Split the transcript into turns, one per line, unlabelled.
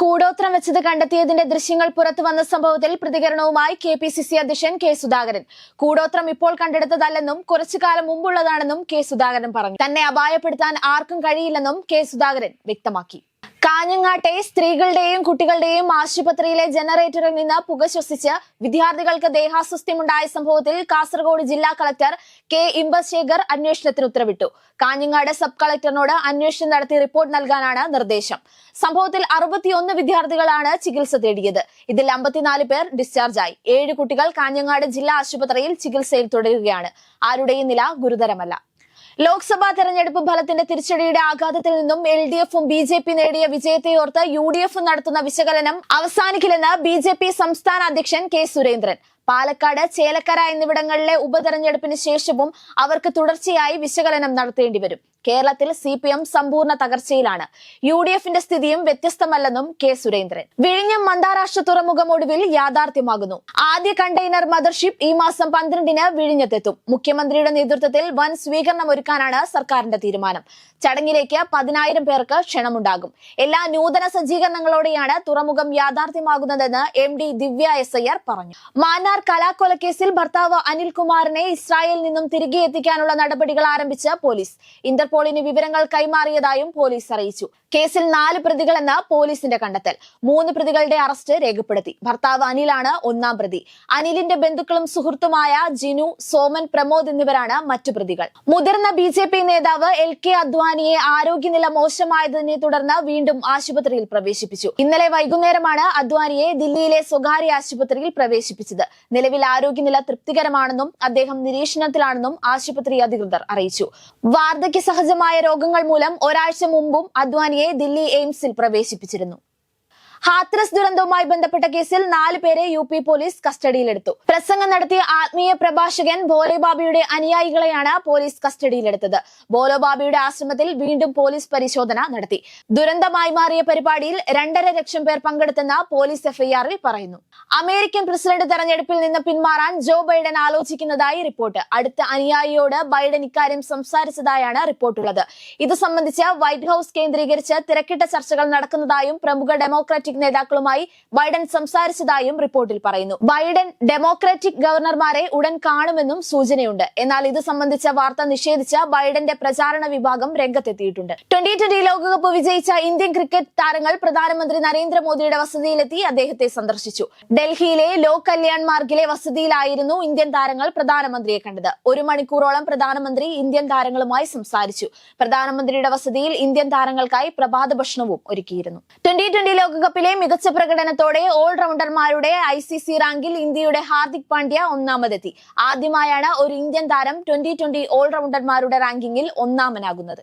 കൂടോത്രം വെച്ചത് കണ്ടെത്തിയതിന്റെ ദൃശ്യങ്ങൾ പുറത്തു വന്ന സംഭവത്തിൽ പ്രതികരണവുമായി കെ പി സി സി അധ്യക്ഷൻ കെ സുധാകരൻ. കൂടോത്രം ഇപ്പോൾ കണ്ടെടുത്തതല്ലെന്നും കുറച്ചു കാലം മുമ്പുള്ളതാണെന്നും കെ സുധാകരൻ പറഞ്ഞു. തന്നെ അപായപ്പെടുത്താൻ ആർക്കും കഴിയില്ലെന്നും കെ സുധാകരൻ വ്യക്തമാക്കി. കാഞ്ഞങ്ങാട്ടെ സ്ത്രീകളുടെയും കുട്ടികളുടെയും ആശുപത്രിയിലെ ജനറേറ്ററിൽ നിന്ന് പുക ശ്വസിച്ച് വിദ്യാർത്ഥികൾക്ക് ദേഹാസ്വസ്ഥ്യമുണ്ടായ സംഭവത്തിൽ കാസർഗോഡ് ജില്ലാ കളക്ടർ കെ ഇമ്പശേഖർ അന്വേഷണത്തിന് ഉത്തരവിട്ടു. കാഞ്ഞങ്ങാട് സബ് കളക്ടറിനോട് അന്വേഷണം നടത്തി റിപ്പോർട്ട് നൽകാനാണ് നിർദ്ദേശം. സംഭവത്തിൽ അറുപത്തിയൊന്ന് വിദ്യാർത്ഥികളാണ് ചികിത്സ തേടിയത്. ഇതിൽ അമ്പത്തിനാല് പേർ ഡിസ്ചാർജായി. ഏഴ് കുട്ടികൾ കാഞ്ഞങ്ങാട് ജില്ലാ ആശുപത്രിയിൽ ചികിത്സയിൽ തുടരുകയാണ്. ആരുടെയും നില ഗുരുതരമല്ല. ലോക്സഭാ തെരഞ്ഞെടുപ്പ് ഫലത്തിന്റെ തിരിച്ചടിയുടെ ആഘാതത്തിൽ നിന്നും എൽ ഡി എഫും ബി ജെ പി നേടിയ വിജയത്തെയോർത്ത് യു ഡി എഫ് നടത്തുന്ന വിശകലനം അവസാനിക്കില്ലെന്ന് ബി ജെ പി സംസ്ഥാന അധ്യക്ഷൻ കെ സുരേന്ദ്രൻ. പാലക്കാട് ചേലക്കര എന്നിവിടങ്ങളിലെ ഉപതെരഞ്ഞെടുപ്പിന് ശേഷവും അവർക്ക് തുടർച്ചയായി വിശകലനം നടത്തേണ്ടി വരും. കേരളത്തിൽ സി പി എം സമ്പൂർണ തകർച്ചയിലാണ്. യു ഡി എഫിന്റെ സ്ഥിതിയും വ്യത്യസ്തമല്ലെന്നും കെ സുരേന്ദ്രൻ. വിഴിഞ്ഞം അന്താരാഷ്ട്ര തുറമുഖം ഒടുവിൽ യാഥാർത്ഥ്യമാകുന്നു. ആദ്യ കണ്ടെയ്നർ മദർഷിപ്പ് ഈ മാസം പന്ത്രണ്ടിന് വിഴിഞ്ഞത്തെത്തും. മുഖ്യമന്ത്രിയുടെ നേതൃത്വത്തിൽ വൻ സ്വീകരണം ഒരുക്കാനാണ് സർക്കാരിന്റെ തീരുമാനം. ചടങ്ങിലേക്ക് പതിനായിരം പേർക്ക് ക്ഷണമുണ്ടാകും. എല്ലാ നൂതന സജ്ജീകരണങ്ങളോടെയാണ് തുറമുഖം യാഥാർത്ഥ്യമാകുന്നതെന്ന് M D Divya S Iyer പറഞ്ഞു. മാന്നാർ കലാക്കൊലക്കേസിൽ ഭർത്താവ് അനിൽകുമാറിനെ ഇസ്രായേലിൽ നിന്നും തിരികെ എത്തിക്കാനുള്ള നടപടികൾ ആരംഭിച്ച പോലീസ്. ഇന്റർപോളിന് വിവരങ്ങൾ കൈമാറിയതായും പോലീസ് അറിയിച്ചു. കേസിൽ നാല് പ്രതികളെന്ന പോലീസിന്റെ കണ്ടെത്തൽ. മൂന്ന് പ്രതികളുടെ അറസ്റ്റ് രേഖപ്പെടുത്തി. ഭർത്താവ് അനിലാണ് ഒന്നാം പ്രതി. അനിലിന്റെ ബന്ധുക്കളും സുഹൃത്തുമായ ജിനു സോമൻ പ്രമോദ് എന്നിവരാണ് മറ്റു പ്രതികൾ. മുതിർന്ന ബി നേതാവ് എൽ കെ അദ്വാനിയെ ആരോഗ്യനില മോശമായതിനെ തുടർന്ന് വീണ്ടും ആശുപത്രിയിൽ പ്രവേശിപ്പിച്ചു. ഇന്നലെ വൈകുന്നേരമാണ് അദ്വാനിയെ ദില്ലിയിലെ സ്വകാര്യ ആശുപത്രിയിൽ പ്രവേശിപ്പിച്ചത്. നിലവിൽ ആരോഗ്യനില തൃപ്തികരമാണെന്നും അദ്ദേഹം നിരീക്ഷണത്തിലാണെന്നും ആശുപത്രി അധികൃതർ അറിയിച്ചു. വാർദ്ധക്യ സഹജമായ രോഗങ്ങൾ മൂലം ഒരാഴ്ച മുമ്പും അദ്വാനിയെ ദില്ലി എയിംസിൽ പ്രവേശിപ്പിച്ചിരുന്നു. ഹാത്രസ് ദുരന്തവുമായി ബന്ധപ്പെട്ട കേസിൽ നാല് പേരെ യു പി പോലീസ് കസ്റ്റഡിയിലെടുത്തു. പ്രസംഗം നടത്തിയ ആത്മീയ പ്രഭാഷകൻ ബോലോബാബിയുടെ അനുയായികളെയാണ് പോലീസ് കസ്റ്റഡിയിലെടുത്തത്. ബോലോബാബിയുടെ ആശ്രമത്തിൽ വീണ്ടും പോലീസ് പരിശോധന നടത്തി. ദുരന്തമായി മാറിയ പരിപാടിയിൽ രണ്ടര ലക്ഷം പേർ പങ്കെടുത്തെന്ന് പോലീസ് എഫ്ഐആറിൽ പറയുന്നു. അമേരിക്കൻ പ്രസിഡന്റ് തെരഞ്ഞെടുപ്പിൽ നിന്ന് പിന്മാറാൻ ജോ ബൈഡൻ ആലോചിക്കുന്നതായി റിപ്പോർട്ട്. അടുത്ത അനുയായിയോട് ബൈഡൻ ഇക്കാര്യം സംസാരിച്ചതായാണ് റിപ്പോർട്ടുള്ളത്. ഇത് സംബന്ധിച്ച് വൈറ്റ് ഹൌസ് കേന്ദ്രീകരിച്ച് തിരക്കിട്ട ചർച്ചകൾ നടക്കുന്നതായും പ്രമുഖ ഡെമോക്രാറ്റിക് നേതാക്കളുമായി ബൈഡൻ സംസാരിച്ചതായും റിപ്പോർട്ടിൽ പറയുന്നു. ബൈഡൻ ഡെമോക്രാറ്റിക് ഗവർണർമാരെ ഉടൻ കാണുമെന്നും സൂചനയുണ്ട്. എന്നാൽ ഇത് സംബന്ധിച്ച വാർത്ത നിഷേധിച്ച ബൈഡന്റെ പ്രചാരണ വിഭാഗം രംഗത്തെത്തിയിട്ടുണ്ട്. ട്വന്റി ട്വന്റി ലോകകപ്പ് വിജയിച്ച ഇന്ത്യൻ ക്രിക്കറ്റ് താരങ്ങൾ പ്രധാനമന്ത്രി നരേന്ദ്രമോദിയുടെ വസതിയിലെത്തി അദ്ദേഹത്തെ സന്ദർശിച്ചു. ഡൽഹിയിലെ ലോക് കല്യാൺ മാർഗിലെ വസതിയിലായിരുന്നു ഇന്ത്യൻ താരങ്ങൾ പ്രധാനമന്ത്രിയെ കണ്ടത്. ഒരു മണിക്കൂറോളം പ്രധാനമന്ത്രി ഇന്ത്യൻ താരങ്ങളുമായി സംസാരിച്ചു. പ്രധാനമന്ത്രിയുടെ വസതിയിൽ ഇന്ത്യൻ താരങ്ങൾക്കായി പ്രഭാത ഭക്ഷണവും ഒരുക്കിയിരുന്നു. ട്വന്റി ട്വന്റി ലോകകപ്പിലെ മികച്ച പ്രകടനത്തോടെ ഓൾറൗണ്ടർമാരുടെ ഐ സി സി റാങ്കിൽ ഇന്ത്യയുടെ ഹാർദിക് പാണ്ഡ്യ ഒന്നാമതെത്തി. ആദ്യമായാണ് ഒരു ഇന്ത്യൻ താരം ട്വന്റി ട്വന്റി ഓൾറൗണ്ടർമാരുടെ റാങ്കിങ്ങിൽ ഒന്നാമനാകുന്നത്.